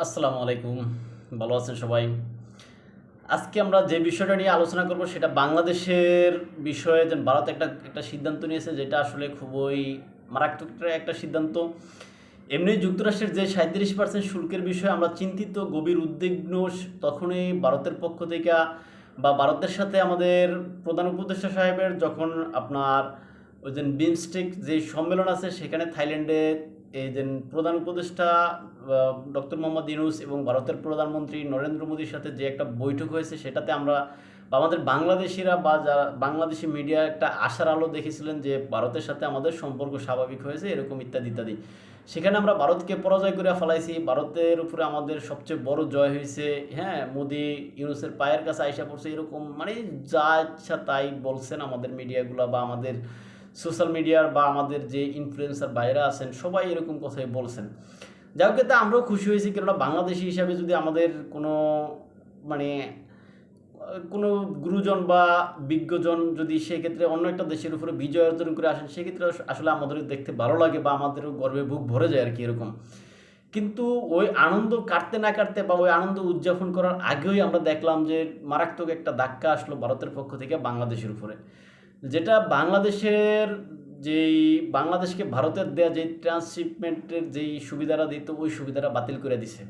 আসসালামু আলাইকুম। ভালো আছেন সবাই? আজকে আমরা যে বিষয়টা নিয়ে আলোচনা করব সেটা বাংলাদেশের বিষয়ে যে ভারত একটা একটা সিদ্ধান্ত নিয়েছে যেটা আসলে খুবই মারাত্মক একটা সিদ্ধান্ত। এমনি যুক্তরাষ্ট্রের যে সাঁত্রিশ পার্সেন্ট শুল্কের বিষয়ে আমরা চিন্তিত, গভীর উদ্বিগ্ন তখনই ভারতের পক্ষ থেকে বা ভারতের সাথে আমাদের প্রধান উপদেষ্টা সাহেবের যখন আপনার ওই যে বিমস্টেক যে সম্মেলন আছে সেখানে থাইল্যান্ডে এই যে প্রধান উপদেষ্টা ডক্টর মোহাম্মদ ইউনুস এবং ভারতের প্রধানমন্ত্রী নরেন্দ্র মোদীর সাথে যে একটা বৈঠক হয়েছে, সেটাতে আমরা বা আমাদের বাংলাদেশিরা বা যারা বাংলাদেশি মিডিয়া একটা আশার আলো দেখেছিলেন যে ভারতের সাথে আমাদের সম্পর্ক স্বাভাবিক হয়েছে, এরকম ইত্যাদি ইত্যাদি। সেখানে আমরা ভারতকে পরাজয় করে ফেলাইছি, ভারতের উপরে আমাদের সবচেয়ে বড় জয় হয়েছে হ্যাঁ মোদি ইউনুসের পায়ের কাছে আইসা পড়ছে, এরকম মানে যা ইচ্ছা তাই বলছেন আমাদের মিডিয়াগুলো বা আমাদের সোশ্যাল মিডিয়ার বা আমাদের যে ইনফ্লুয়েন্সার বাইরে আছেন, সবাই এরকম কথাই বলছেন। যাই হোক, এতে আমরাও খুশি হয়েছি, কেননা বাংলাদেশি হিসাবে যদি আমাদের কোনো মানে কোনো গুরুজন বা বিজ্ঞজন যদি সেক্ষেত্রে অন্য একটা দেশের উপরে বিজয় অর্জন করে আসেন, সেক্ষেত্রে আসলে আমাদের দেখতে ভালো লাগে বা আমাদেরও গর্বে বুক ভরে যায় আর কি এরকম। কিন্তু ওই আনন্দ কাটতে না কাটতে বা ওই আনন্দ উদযাপন করার আগেই আমরা দেখলাম যে মারাত্মক একটা ধাক্কা আসলো ভারতের পক্ষ থেকে বাংলাদেশের উপরে। যেটা বাংলাদেশের যেই, বাংলাদেশকে ভারতের দেয়া যেই ট্রান্সশিপমেন্টের যেই সুবিধাটা দিত, ওই সুবিধাটা বাতিল করে দিছে।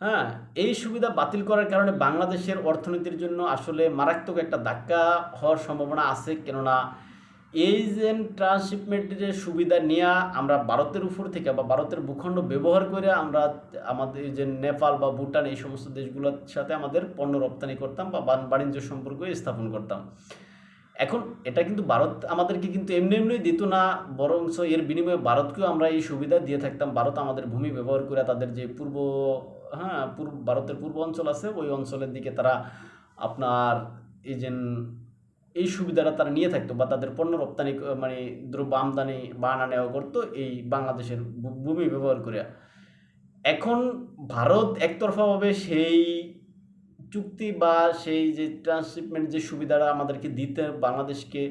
হ্যাঁ এই সুবিধা বাতিল করার কারণে বাংলাদেশের অর্থনীতির জন্য আসলে মারাত্মক একটা ধাক্কা হওয়ার সম্ভাবনা আছে। কেননা এই যে ট্রান্সশিপমেন্টের যে সুবিধা নিয়ে আমরা ভারতের উপর থেকে বা ভারতের ভূখণ্ড ব্যবহার করে আমরা আমাদের যে নেপাল বা ভুটান এই সমস্ত দেশগুলোর সাথে আমাদের পণ্য রপ্তানি করতাম বা বাণিজ্য সম্পর্ক স্থাপন করতাম। এখন এটা কিন্তু ভারত আমাদেরকে কিন্তু এমনি এমনি দিত না বরঞ্চ এর বিনিময়ে ভারতকেও আমরা এই সুবিধা দিয়ে থাকতাম। ভারত আমাদের ভূমি ব্যবহার করে তাদের যে পূর্ব হ্যাঁ পূর্ব, ভারতের পূর্ব অঞ্চল আছে, ওই অঞ্চলের দিকে তারা আপনার এই যে এই সুবিধাটা তারা নিয়ে থাকতো বা তাদের পণ্য রপ্তানি মানে দ্রব্য আমদানি বা আনা নেওয়া করতো এই বাংলাদেশের ভূমি ব্যবহার করে। এখন ভারত একতরফাভাবে সেই চুক্তি বা সেই যে ট্রান্সশিপমেন্ট যে সুবিধাটা আমাদেরকে দিতে বাংলাদেশকে,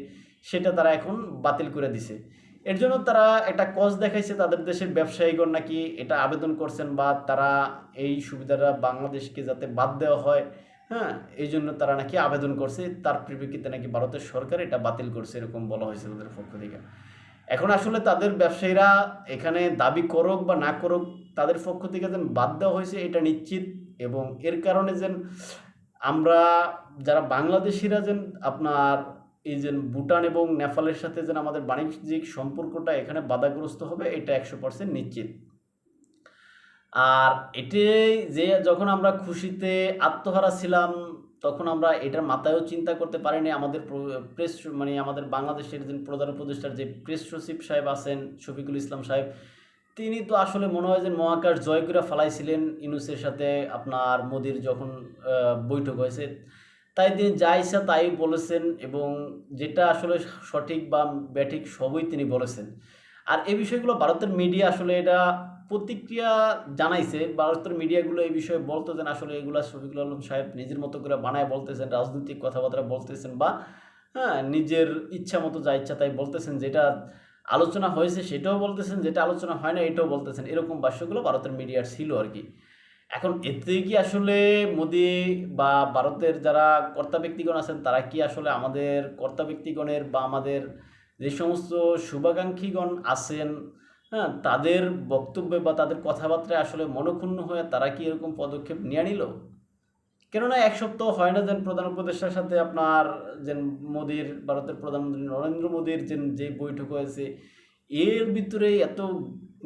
সেটা তারা এখন বাতিল করে দিছে। এর জন্য তারা একটা কজ দেখাইছে তাদের দেশের ব্যবসায়ীগণ নাকি এটা আবেদন করছেন বা তারা এই সুবিধাটা বাংলাদেশকে যাতে বাদ দেওয়া হয় হ্যাঁ? এই জন্য তারা নাকি আবেদন করছে, তার পরিপ্রেক্ষিতে নাকি ভারতের সরকার এটা বাতিল করছে, এরকম বলা হয়েছে তাদের পক্ষ থেকে। এখন আসলে তাদের ব্যবসায়ীরা এখানে দাবি করুক বা না করুক, তাদের পক্ষ থেকে যেন বাদ দেওয়া হয়েছে, এটা নিশ্চিত। এবং এর কারণে যেন আমরা যারা বাংলাদেশিরা যেন আপনার এই যে ভুটান এবং নেপালের সাথে যেন আমাদের বাণিজ্যিক সম্পর্কটা এখানে বাধাগ্রস্ত হবে, এটা একশো পার্সেন্ট নিশ্চিত। আর এটাই যে যখন আমরা খুশিতে আত্মহারা ছিলাম তখন আমরা এটার মাথায়ও চিন্তা করতে পারিনি। আমাদের প্রেস মানে আমাদের বাংলাদেশের যে প্রধান উপদেষ্টার যে প্রেস সচিব সাহেব আছেন, শফিকুল ইসলাম সাহেব, তিনি তো আসলে মনে হয় যে মহাকাশ জয় করে ফেলাইছিলেন ইনুসের সাথে আপনার মোদির যখন বৈঠক হয়েছে। তাই তিনি যা ইচ্ছা তাই বলেছেন এবং যেটা আসলে সঠিক বা ব্যাঠিক সবই তিনি বলেছেন। আর এই বিষয়গুলো ভারতের মিডিয়া আসলে এটা প্রতিক্রিয়া জানাইছে ভারতের মিডিয়াগুলো এই বিষয়ে বলতেছেন আসলে এগুলা শফিকুল আলম সাহেব নিজের মতো করে বানায় বলতেছেন, রাজনৈতিক কথাবার্তা বলতেছেন বা হ্যাঁ নিজের ইচ্ছা মতো যা ইচ্ছা তাই বলতেছেন, যেটা আলোচনা হয়েছে সেটাও বলতেছেন, যেটা আলোচনা হয় না এটাও বলতেছেন, এরকম ভাষ্যগুলো ভারতের মিডিয়ার ছিল আর কি। এখন এতে কি আসলে মোদি বা ভারতের যারা কর্তা ব্যক্তিগণ আছেন, তারা কি আসলে আমাদের কর্তা ব্যক্তিগণের বা আমাদের যে সমস্ত শুভাকাঙ্ক্ষীগণ আছেন হ্যাঁ তাদের বক্তব্যে বা তাদের কথাবার্তায় আসলে মনক্ষুণ্ণ হয়ে তারা কি এরকম পদক্ষেপ নিয়ে নিল? কেননা এক সপ্তাহ হয় না যেন প্রধান উপদেষ্টার সাথে আপনার যে মোদির, ভারতের প্রধানমন্ত্রী নরেন্দ্র মোদীর যে যে বৈঠক হয়েছে, এর ভিতরে এত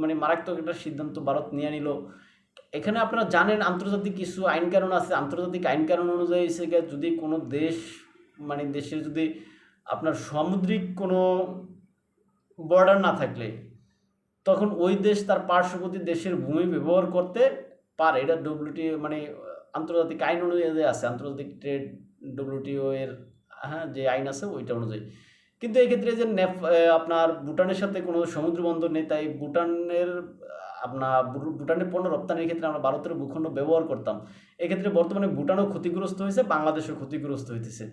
মানে মারাত্মক একটা সিদ্ধান্ত ভারত নিয়ে নিল। এখানে আপনারা জানেন আন্তর্জাতিক কিছু আইন কানুন আছে। আন্তর্জাতিক আইন কানুন অনুযায়ী সেকে যদি কোনো দেশ মানে দেশের যদি আপনার সামুদ্রিক কোনো বর্ডার না থাকলে তখন ওই দেশ তার পার্শ্ববর্তী দেশের ভূমি ব্যবহার করতে পারে। এটা ডব্লিউটি মানে আন্তর্জাতিক আইন অনুযায়ী আছে, আন্তর্জাতিক ট্রেড ডব্লিউটিও এর হ্যাঁ যে আইন আছে ওইটা অনুযায়ী। কিন্তু এই ক্ষেত্রে যে আপনার ভুটানের সাথে কোনো সমুদ্র বন্দর নেই, তাই ভুটানের আপনার ভুটানের পণ্য রপ্তানির ক্ষেত্রে আমরা ভারতের ভূখণ্ড ব্যবহার করতাম। এক্ষেত্রে বর্তমানে ভুটানও ক্ষতিগ্রস্ত হয়েছে, বাংলাদেশও ক্ষতিগ্রস্ত হইতেছে।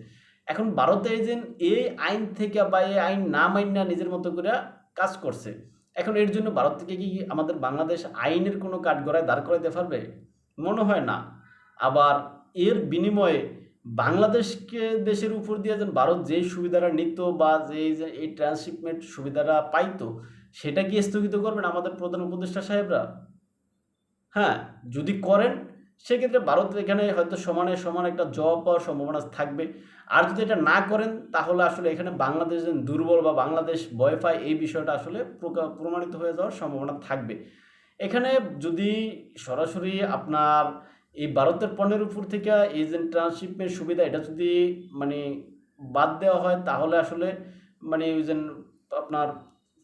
এখন ভারতে যে এই আইন থেকে বা এই আইন না মাইনা নিজের মতো করে কাজ করছে। এখন এর জন্য ভারত থেকে কি আমাদের বাংলাদেশ আইনের কোনো কাঠগড়ায় দাঁড় করাতে পারবে? মনে হয় না। আবার এর বিনিময়ে বাংলাদেশকে দেশের উপর দিয়ে যেন ভারত যেই সুবিধাটা নিত বা যেই যে এই ট্রান্সশিপমেন্ট সুবিধাটা পাইতো, সেটা কি স্থগিত করবেন আমাদের প্রধান উপদেষ্টা সাহেবরা? হ্যাঁ যদি করেন সেক্ষেত্রে ভারত এখানে হয়তো সমানে সমান একটা জব পাওয়ার সম্ভাবনা থাকবে। আর যদি এটা না করেন, তাহলে আসলে এখানে বাংলাদেশ দুর্বল বা বাংলাদেশ পায়, এই বিষয়টা আসলে প্রমাণিত হয়ে যাওয়ার সম্ভাবনা থাকবে। এখানে যদি সরাসরি আপনার এই ভারতের পণ্যের উপর থেকে এজেন্ট ট্রান্সশিপমেন্ট সুবিধা, এটা যদি মানে বাদ দেওয়া হয়, তাহলে আসলে মানে ওই যে আপনার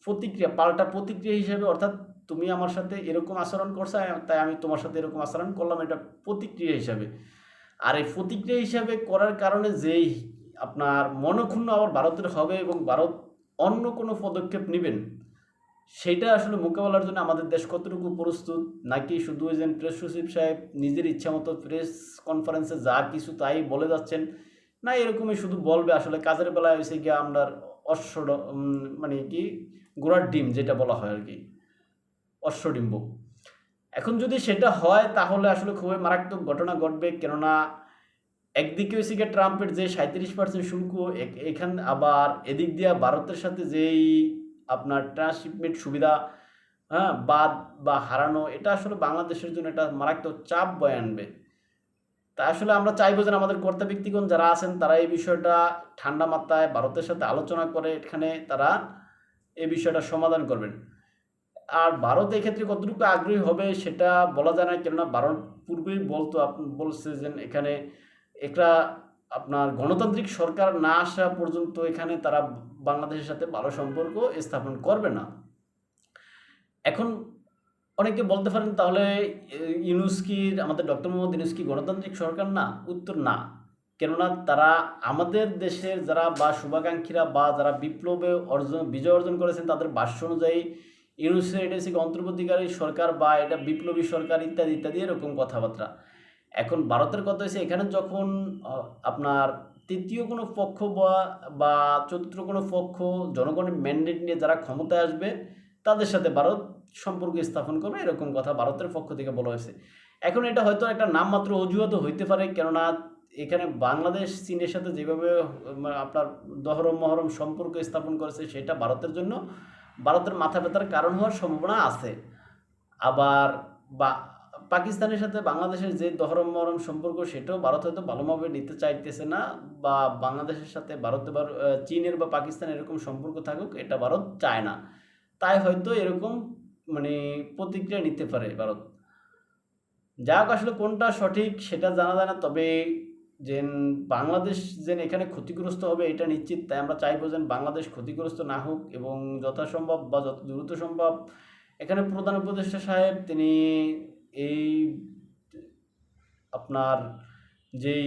প্রতিক্রিয়া, পাল্টা প্রতিক্রিয়া হিসেবে, অর্থাৎ তুমি আমার সাথে এরকম আচরণ করছ তাই আমি তোমার সাথে এরকম আচরণ করলাম, এটা প্রতিক্রিয়া হিসাবে। আর এই প্রতিক্রিয়া হিসাবে করার কারণে যেই আপনার মনক্ষুণ্ণ আবার ভারতের হবে এবং ভারত অন্য কোনো পদক্ষেপ নেবেন, সেটা আসলে মোকাবেলার জন্য আমাদের দেশ কতটুকু প্রস্তুত, নাকি শুধু যে প্রেস সচিব সাহেব নিজের ইচ্ছা মতো প্রেস কনফারেন্সে যা কিছু তাই বলে যাচ্ছেন, না এরকমই শুধু বলবে, আসলে কাজের বেলায় হয়েছে গিয়ে আমরা অশ্ব মানে কি, গোড়ার ডিম যেটা বলা হয় আর কি। অশ্বডিম্ব। এখন যদি সেটা হয়, তাহলে আসলে খুবই মারাত্মক ঘটনা ঘটবে। কেননা, একদিকে হয়েছে গিয়ে ট্রাম্পের যে সাঁত্রিশ পার্সেন্ট শুল্ক এখান আবার এদিক দিয়ে ভারতের সাথে যেই আপনার ট্রান্সশিপমেন্ট সুবিধা হ্যাঁ বাদ বা হারানো, এটা আসলে বাংলাদেশের জন্য এটা মারাত্মক চাপ বয়ে আনবে। তা আসলে আমরা চাইব যে আমাদের কর্তা ব্যক্তিগণ যারা আছেন, তারা এই বিষয়টা ঠান্ডা মাত্রায় ভারতের সাথে আলোচনা করে, এখানে তারা এই বিষয়টা সমাধান করবেন। আর ভারত এক্ষেত্রে কতটুকু আগ্রহী হবে সেটা বলা যায় না, কেননা ভারত পূর্বেই বলতো বলছে যে এখানে একটা আপনার গণতান্ত্রিক সরকার না আসা পর্যন্ত এখানে তারা বাংলাদেশের সাথে ভালো সম্পর্ক স্থাপন করবে না। এখন অনেকে বলতে পারেন, তাহলে ইউনুস কি আমাদের ডক্টর মোহাম্মদ ইউনুস কি গণতান্ত্রিক সরকার না? উত্তর না। কেননা তারা আমাদের দেশের যারা বা শুভাকাঙ্ক্ষীরা বা যারা বিপ্লবে অর্জন, বিজয় অর্জন করেছেন, তাদের ভাষ্য অনুযায়ী ইউনুসের এটা অন্তর্বর্তীকারী সরকার বা এটা বিপ্লবী সরকার ইত্যাদি ইত্যাদি এরকম কথাবার্তা। এখন ভারতের কথা হচ্ছে এখানে যখন আপনার তৃতীয় কোনো পক্ষ বা বা চতুর্থ কোনো পক্ষ জনগণের ম্যান্ডেট নিয়ে যারা ক্ষমতায় আসবে, তাদের সাথে ভারত সম্পর্ক স্থাপন করবে, এরকম কথা ভারতের পক্ষ থেকে বলা হয়েছে। এখন এটা হয়তো একটা নামমাত্র অজুহাত হইতে পারে, কেননা এখানে বাংলাদেশ, চীনের সাথে যেভাবে আপনার দহরম মহরম সম্পর্ক স্থাপন করেছে, সেটা ভারতের জন্য ভারতের মাথা ব্যথার কারণ হওয়ার সম্ভাবনা আছে। আবার বা, পাকিস্তানের সাথে বাংলাদেশের যে দহরম মরম সম্পর্ক, সেটাও ভারত হয়তো ভালোভাবে নিতে চাইতেছে না বা বাংলাদেশের সাথে ভারত চীনের বা পাকিস্তানের এরকম সম্পর্ক থাকুক, এটা ভারত চায় না। তাই হয়তো এরকম মানে প্রতিক্রিয়া নিতে পারে ভারত। যা আসলে কোনটা সঠিক সেটা জানা যায় না, তবে যে বাংলাদেশ যেন এখানে ক্ষতিগ্রস্ত হবে, এটা নিশ্চিত। তাই আমরা চাইব যেন বাংলাদেশ ক্ষতিগ্রস্ত না হোক এবং যথাসম্ভব বা যত দ্রুত সম্ভব এখানে প্রধান উপদেষ্টা সাহেব তিনি এই আপনার যেই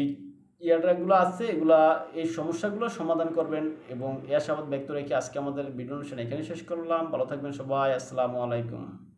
ইয়ারগুলো আছে, এগুলা, এই সমস্যাগুলো সমাধান করবেন এবং এ আশাবাদ ব্যক্ত রেখে আজকে আমাদের ভিডিও অনুষ্ঠান এখানে শেষ করলাম। ভালো থাকবেন সবাই। আসসালামু আলাইকুম।